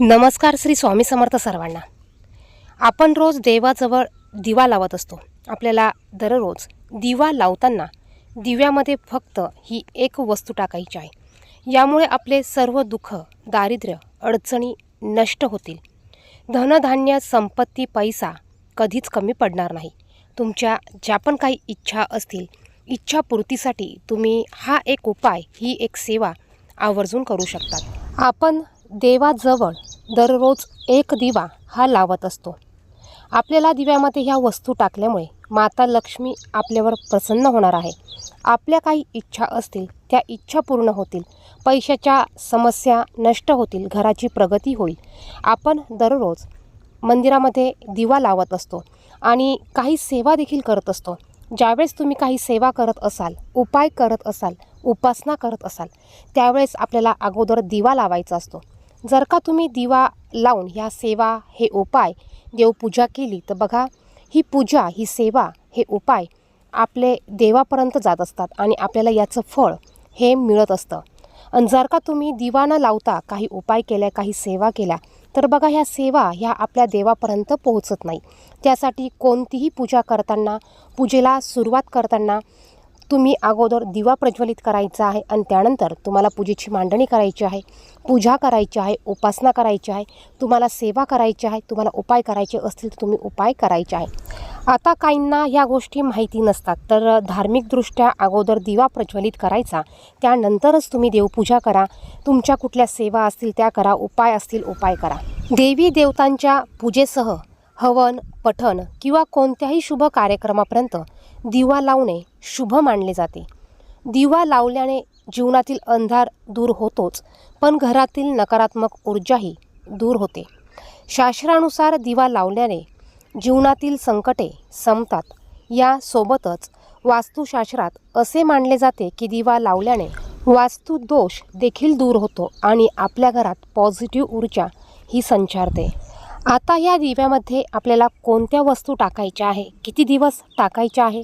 नमस्कार श्री स्वामी समर्थ सर्वांना. आपण रोज देवाजवळ दिवा लावत असतो. आपल्याला दररोज दिवा लावताना दिव्यामध्ये फक्त ही एक वस्तू टाकायची आहे. यामुळे आपले सर्व दुःख दारिद्र्य अडचणी नष्ट होतील. धनधान्य संपत्ती पैसा कधीच कमी पडणार नाही. तुमच्या ज्या पण काही इच्छा असतील इच्छापूर्तीसाठी तुम्ही हा एक उपाय ही एक सेवा आवर्जून करू शकतात. आपण देवाजवळ दररोज एक दिवा हा लावत असतो. आपल्याला दिव्यामध्ये ह्या वस्तू टाकल्यामुळे माता लक्ष्मी आपल्यावर प्रसन्न होणार आहे. आपल्या काही इच्छा असतील त्या इच्छा पूर्ण होतील. पैशाच्या समस्या नष्ट होतील घराची प्रगती होईल. आपण दररोज मंदिरामध्ये दिवा लावत असतो आणि काही सेवा देखील करत असतो. ज्यावेळेस तुम्ही काही सेवा करत असाल उपाय करत असाल उपासना करत असाल त्यावेळेस आपल्याला अगोदर दिवा लावायचा असतो. जर का तुम्ही दिवा लावून ह्या सेवा हे उपाय देवपूजा केली तर बघा ही पूजा ही सेवा हे उपाय आपले देवापर्यंत जात असतात आणि आपल्याला याचं फळ हे मिळत असतं. आणि जर का तुम्ही दिवा न लावता काही उपाय केल्या काही सेवा केल्या तर बघा ह्या सेवा ह्या आपल्या देवापर्यंत पोहोचत नाही. त्यासाठी कोणतीही पूजा करताना पूजेला सुरुवात करताना तुम्ही अगोदर दिवा प्रज्वलित करायचा आहे आणि त्यानंतर तुम्हाला पूजेची मांडणी करायची आहे पूजा करायची आहे उपासना करायची आहे तुम्हाला सेवा करायची आहे तुम्हाला उपाय करायचे असतील तर तुम्ही उपाय करायचे आहे. आता काहींना ह्या गोष्टी माहिती नसतात तर धार्मिकदृष्ट्या अगोदर दिवा प्रज्वलित करायचा त्यानंतरच तुम्ही देवपूजा करा तुमच्या कुठल्या सेवा असतील त्या करा उपाय असतील उपाय करा. देवी देवतांच्या पूजेसह हवन पठण किंवा कोणत्याही शुभ कार्यक्रमापर्यंत दिवा लावणे शुभ मानले जाते. दिवा लावल्याने जीवनातील अंधार दूर होतोच पण घरातील नकारात्मक ऊर्जाही दूर होते. शास्त्रानुसार दिवा लावल्याने जीवनातील संकटे संपतात. यासोबतच वास्तुशास्त्रात असे मानले जाते की दिवा लावल्याने वास्तु दोष देखील दूर होतो आणि आपल्या घरात पॉझिटिव्ह ऊर्जा ही संचारते. आता या दिव्यामध्ये आपल्याला कोणत्या वस्तू टाकायच्या आहे? किती दिवस टाकायच्या आहे?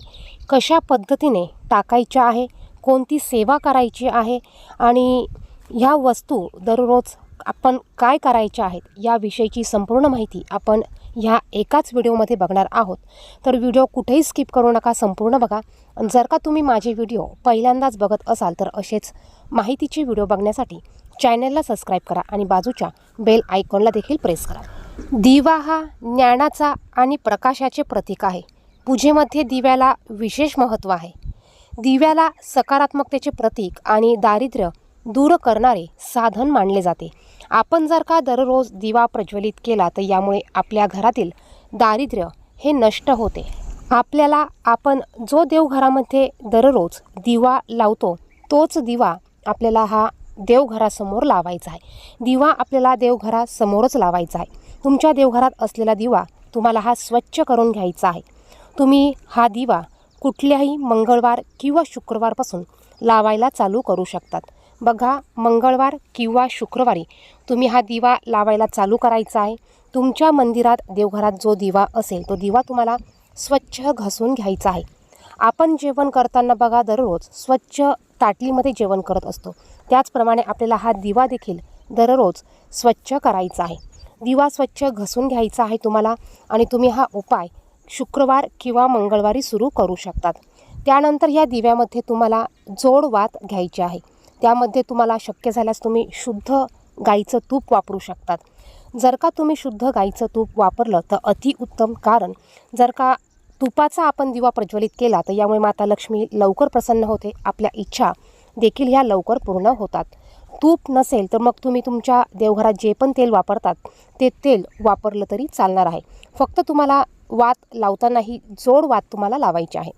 कशा पद्धतीने टाकायच्या आहे? कोणती सेवा करायची आहे? आणि ह्या वस्तू दररोज आपण काय करायच्या आहेत? याविषयीची संपूर्ण माहिती आपण ह्या एकाच व्हिडिओमध्ये बघणार आहोत. तर व्हिडिओ कुठेही स्किप करू नका संपूर्ण बघा. आणि जर का तुम्ही माझे व्हिडिओ पहिल्यांदाच बघत असाल तर असेच माहितीचे व्हिडिओ बघण्यासाठी चॅनलला सबस्क्राईब करा आणि बाजूच्या बेल आयकॉनला देखील प्रेस करा. दिवा हा ज्ञानाचा आणि प्रकाशाचे प्रतीक आहे. पूजेमध्ये दिव्याला विशेष महत्त्व आहे. दिव्याला सकारात्मकतेचे प्रतीक आणि दारिद्र्य दूर करणारे साधन मानले जाते. आपण जर का दररोज दिवा प्रज्वलित केला तर यामुळे आपल्या घरातील दारिद्र्य हे नष्ट होते. आपल्याला आपण जो देवघरामध्ये दररोज दिवा लावतो तोच दिवा आपल्याला हा देवघरासमोर लावायचा आहे. दिवा आपल्याला देवघरासमोरच लावायचा आहे. तुमच्या देवघरात असलेला दिवा तुम्हाला हा स्वच्छ करून घ्यायचा आहे. तुम्ही हा दिवा कुठल्याही मंगळवार किंवा शुक्रवारपासून लावायला चालू करू शकतात. बघा मंगळवार किंवा शुक्रवारी तुम्ही हा दिवा लावायला चालू करायचा आहे. तुमच्या मंदिरात देवघरात जो दिवा असेल तो दिवा तुम्हाला स्वच्छ घासून घ्यायचा आहे. आपण जेवण करताना बघा दररोज स्वच्छ ताटलीमध्ये जेवण करत असतो. त्याचप्रमाणे आपल्याला हा दिवा देखील दररोज स्वच्छ करायचा आहे. दिवा स्वच्छ घसून घ्यायचा आहे तुम्हाला आणि तुम्ही हा उपाय शुक्रवार किंवा मंगळवारी सुरू करू शकतात. त्यानंतर या दिव्यामध्ये तुम्हाला जोड वात घ्यायची आहे. त्यामध्ये तुम्हाला शक्य झाल्यास तुम्ही शुद्ध गाईचं तूप वापरू शकतात. जर का तुम्ही शुद्ध गाईचं तूप वापरलं तर अतिउत्तम कारण जर का तुपाचा आपण दिवा प्रज्वलित केला तर यामुळे माता लक्ष्मी लवकर प्रसन्न होते आपल्या इच्छा देखील ह्या लवकर पूर्ण होतात. तूप नसेल तर मग तुम्ही तुमच्या देवघरात जे पण तेल वापरतात ते तेल वापरलं तरी चालणार आहे. फक्त तुम्हाला वात लावतानाही जोड वात तुम्हाला लावायची आहे.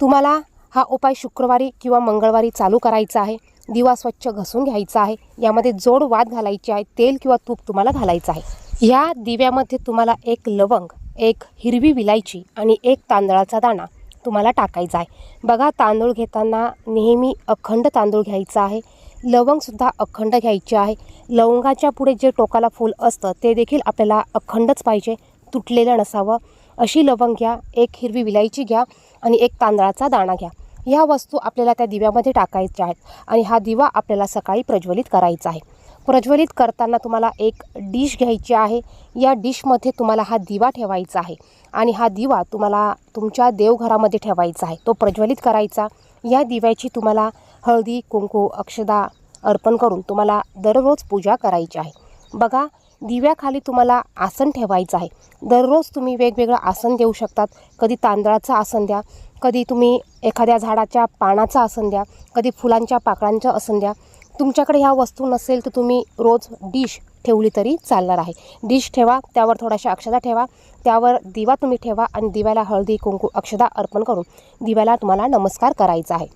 तुम्हाला हा उपाय शुक्रवारी किंवा मंगळवारी चालू करायचा आहे. दिवा स्वच्छ घसून घ्यायचा आहे. यामध्ये जोड वात घालायची आहे तेल किंवा तूप तुम्हाला घालायचं आहे. या दिव्यामध्ये तुम्हाला एक लवंग एक हिरवी विलायची आणि एक तांदळाचा दाणा तुम्हाला टाकायचा आहे. बघा तांदूळ घेताना नेहमी अखंड तांदूळ घ्यायचा आहे. लवंगसुद्धा अखंड घ्यायची आहे. लवंगाच्या पुढे जे टोकाला फूल असतं ते देखील आपल्याला अखंडच पाहिजे. तुटलेलं नसावं. अशी लवंग घ्या एक हिरवी विलायची घ्या आणि एक तांदळाचा दाणा घ्या. ह्या वस्तू आपल्याला त्या दिव्यामध्ये टाकायच्या आहेत आणि हा दिवा आपल्याला सकाळी प्रज्वलित करायचा आहे. प्रज्वलित करताना तुम्हाला एक डिश घ्यायची आहे. या डिशमध्ये तुम्हाला हा दिवा ठेवायचा आहे आणि हा दिवा तुम्हाला तुमच्या देवघरामध्ये ठेवायचा आहे. तो प्रज्वलित करायचा. या दिव्याची तुम्हाला हळदी कुंकू अक्षदा अर्पण करून तुम्हाला दररोज पूजा करायची आहे. बघा दिव्याखाली तुम्हाला आसन ठेवायचं आहे. दररोज तुम्ही वेगवेगळं आसन देऊ शकतात. कधी तांदळाचं आसन द्या कधी तुम्ही एखाद्या झाडाच्या पानाचं आसन द्या कधी फुलांच्या पाकळांचं आसन द्या. तुमच्याकडे ह्या वस्तू नसेल तर तुम्ही रोज डिश ठेवली तरी चालणार आहे. डिश ठेवा त्यावर थोड्याशा अक्षदा ठेवा त्यावर दिवा तुम्ही ठेवा आणि दिव्याला हळदी कुंकू अक्षदा अर्पण करून दिव्याला तुम्हाला नमस्कार करायचा आहे.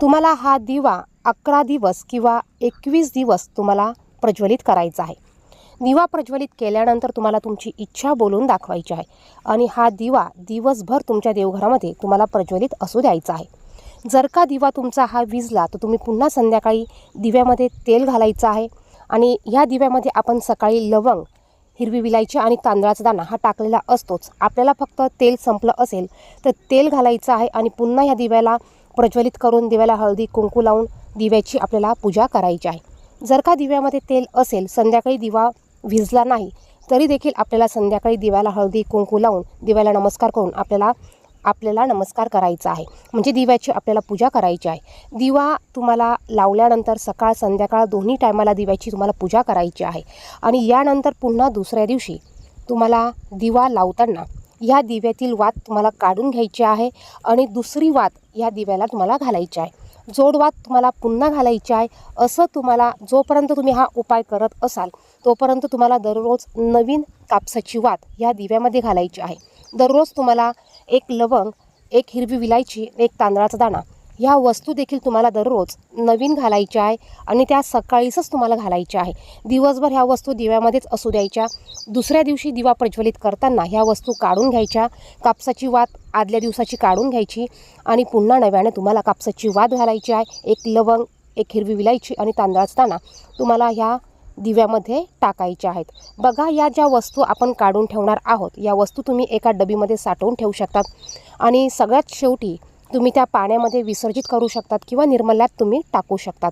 तुम्हाला हा दिवा अकरा दिवस किंवा एकवीस दिवस तुम्हाला प्रज्वलित करायचा आहे. दिवा प्रज्वलित केल्यानंतर तुम्हाला तुमची इच्छा बोलून दाखवायची आहे आणि हा दिवा दिवसभर तुमच्या देवघरामध्ये तुम्हाला प्रज्वलित असू द्यायचा आहे. जर का दिवा तुमचा हा विजला तर तुम्ही पुन्हा संध्याकाळी दिव्यामध्ये तेल घालायचं आहे आणि ह्या दिव्यामध्ये आपण सकाळी लवंग हिरवी विलायची आणि तांदळाचा दाणा हा टाकलेला असतोच. आपल्याला फक्त तेल संपलं असेल तर तेल घालायचं आहे आणि पुन्हा ह्या दिव्याला प्रज्वलित करून दिव्याला हळदी कुंकू लावून दिव्याची आपल्याला पूजा करायची आहे. जर का दिव्यामध्ये तेल असेल संध्याकाळी दिवा भिजला नाही तरी देखील आपल्याला संध्याकाळी दिव्याला हळदी कुंकू लावून दिव्याला नमस्कार करून आपल्याला आपल्याला नमस्कार करायचा आहे. म्हणजे दिव्याची आपल्याला पूजा करायची आहे. दिवा तुम्हाला लावल्यानंतर सकाळ संध्याकाळ दोन्ही टायमाला दिव्याची तुम्हाला पूजा करायची आहे. आणि यानंतर पुन्हा दुसऱ्या दिवशी तुम्हाला दिवा लावताना ह्या दिव्यातील वात तुम्हाला काढून घ्यायची आहे आणि दुसरी वात या दिव्याला तुम्हाला घालायची आहे. जोडवात तुम्हाला पुन्हा घालायची आहे. असं तुम्हाला जोपर्यंत तुम्ही हा उपाय करत असाल तोपर्यंत तुम्हाला दररोज नवीन कापसाची वात या दिव्यामध्ये घालायची आहे. दररोज तुम्हाला एक लवंग एक हिरवी विलायची एक तांदळाचा दाणा ह्या वस्तू देखील तुम्हाला दररोज नवीन घालायच्या आहे आणि त्या सकाळीच तुम्हाला घालायच्या आहे. दिवसभर ह्या वस्तू दिव्यामध्येच असू द्यायच्या. दुसऱ्या दिवशी दिवा प्रज्वलित करताना ह्या वस्तू काढून घ्यायच्या. कापसाची वात आदल्या दिवसाची काढून घ्यायची आणि पुन्हा नव्याने तुम्हाला कापसाची वात घालायची आहे. एक लवंग एक हिरवी विलायची आणि तांदळाचा दाणा तुम्हाला ह्या दिव्यामध्ये टाकायच्या आहेत. बघा या ज्या वस्तू आपण काढून ठेवणार आहोत या वस्तू तुम्ही एका डबीमध्ये साठवून ठेवू शकतात. आणि सगळ्यात शेवटी तुम्ही त्या पाण्यामध्ये विसर्जित करू शकतात किंवा निर्मल्यात तुम्ही टाकू शकतात.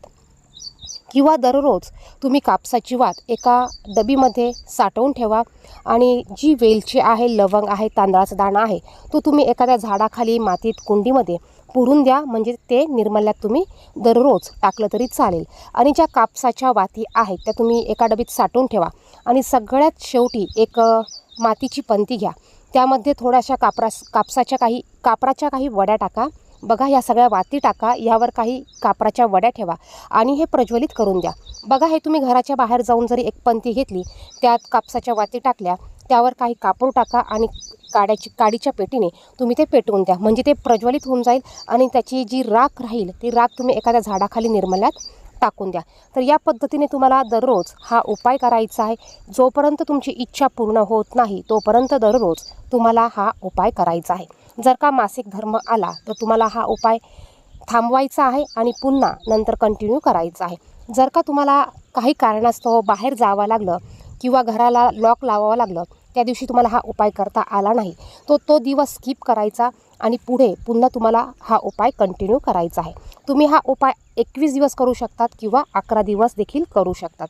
किंवा दररोज तुम्ही कापसाची वात एका डबीमध्ये साठवून ठेवा आणि जी वेलची आहे लवंग आहे तांदळाचा दाणा आहे तो तुम्ही एखाद्या झाडाखाली मातीत कुंडीमध्ये पुरून द्या म्हणजे ते निर्मल्यात तुम्ही दररोज टाकलं तरी चालेल. आणि ज्या कापसाच्या वाती आहेत त्या तुम्ही एका डबीत साठवून ठेवा. आणि सगळ्यात शेवटी एक मातीची पंती घ्या. त्यामध्ये थोड्याशा कापरास कापसाच्या काही कापराच्या काही वड्या टाका. बघा या सगळ्या वाती टाका. यावर काही कापराच्या वड्या ठेवा आणि हे प्रज्वलित करून द्या. बघा हे तुम्ही घराच्या बाहेर जाऊन जरी एक पंथी घेतली त्यात कापसाच्या वाती टाकल्या त्यावर काही कापूर टाका आणि काड्याची काडीच्या पेटीने तुम्ही ते पेटवून द्या. म्हणजे ते प्रज्वलित होऊन जाईल आणि त्याची जी राख राहील ती राख तुम्ही एखाद्या झाडाखाली निर्मल्यात टाकून द्या. तर या पद्धतीने तुम्हाला दररोज हा उपाय करायचा आहे. जोपर्यंत तुमची इच्छा पूर्ण होत नाही तोपर्यंत दररोज तुम्हाला हा उपाय करायचा आहे. जर का मासिक धर्म आला तर तुम्हाला हा उपाय थांबवायचा आहे आणि पुन्हा नंतर कंटिन्यू करायचा आहे. जर का तुम्हाला काही कारणास्तव बाहेर जावं लागलं किंवा घराला लॉक लावावं लागलं त्या दिवशी तुम्हाला हा उपाय करता आला नाही तो तो दिवस स्किप करायचा आणि पुढे पुन्हा तुम्हाला हा उपाय कंटिन्यू करायचा आहे. तुम्ही हा उपाय एकवीस दिवस करू शकतात किंवा अकरा दिवस देखील करू शकतात.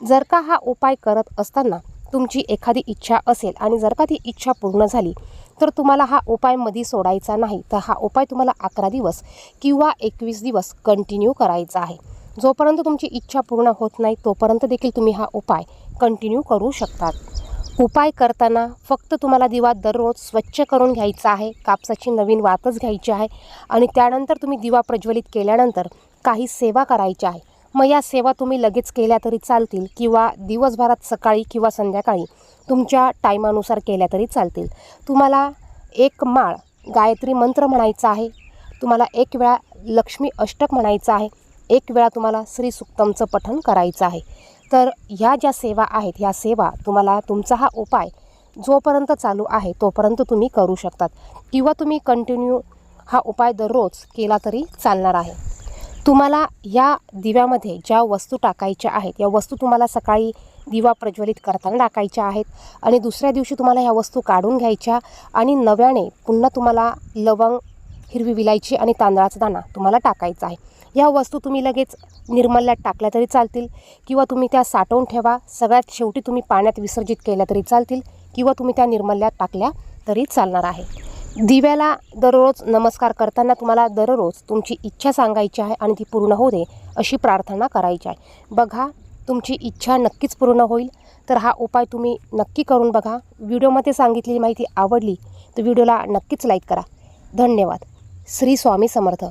जर का हा उपाय करत असताना तुमची एखादी इच्छा असेल आणि जर का ती इच्छा पूर्ण झाली तर तुम्हाला हा उपाय मधी सोडायचा नाही. तर हा उपाय तुम्हाला अकरा दिवस किंवा एकवीस दिवस कंटिन्यू करायचा आहे. जोपर्यंत तुमची इच्छा पूर्ण होत नाही तोपर्यंत देखील तुम्ही हा उपाय कंटिन्यू करू शकतात. उपाय करताना फक्त तुम्हाला दिवा दररोज स्वच्छ करून घ्यायचा आहे कापसाची नवीन वातच घ्यायची आहे आणि त्यानंतर तुम्ही दिवा प्रज्वलित केल्यानंतर काही सेवा करायची आहे. मग या सेवा तुम्ही लगेच केल्या तरी चालतील किंवा दिवसभरात सकाळी किंवा संध्याकाळी तुमच्या टायमानुसार केल्या तरी चालतील. तुम्हाला एक माळ गायत्री मंत्र म्हणायचा आहे तुम्हाला एक वेळा लक्ष्मी अष्टक म्हणायचं आहे एक वेळा तुम्हाला श्री सुक्तमचं पठण करायचं आहे. तर ह्या ज्या सेवा आहेत ह्या सेवा तुम्हाला तुमचा हा उपाय जोपर्यंत चालू आहे तोपर्यंत तुम्ही करू शकतात किंवा तुम्ही कंटिन्यू हा उपाय दररोज केला तरी चालणार आहे. तुम्हाला या दिव्यामध्ये ज्या वस्तू टाकायच्या आहेत या वस्तू तुम्हाला सकाळी दिवा प्रज्वलित करताना टाकायच्या आहेत आणि दुसऱ्या दिवशी तुम्हाला ह्या वस्तू काढून घ्यायच्या आणि नव्याने पुन्हा तुम्हाला लवंग हिरवी विलायची आणि तांदळाचा दाणा तुम्हाला टाकायचा आहे. या वस्तू तुम्ही लगेच निर्मल्यात टाकल्या तरी चालतील किंवा तुम्ही त्या साठवून ठेवा सगळ्यात शेवटी तुम्ही पाण्यात विसर्जित केल्या तरी चालतील किंवा तुम्ही त्या निर्मल्यात टाकल्या तरी चालणार आहे. दिव्याला दररोज नमस्कार करताना तुम्हाला दररोज तुमची इच्छा सांगायची आहे आणि ती पूर्ण होऊ दे अशी प्रार्थना करायची आहे. बघा तुमची इच्छा नक्कीच पूर्ण होईल. तर हा उपाय तुम्ही नक्की करून बघा. व्हिडिओमध्ये सांगितलेली माहिती आवडली तर व्हिडिओला नक्कीच लाईक करा. धन्यवाद. श्री स्वामी समर्थ.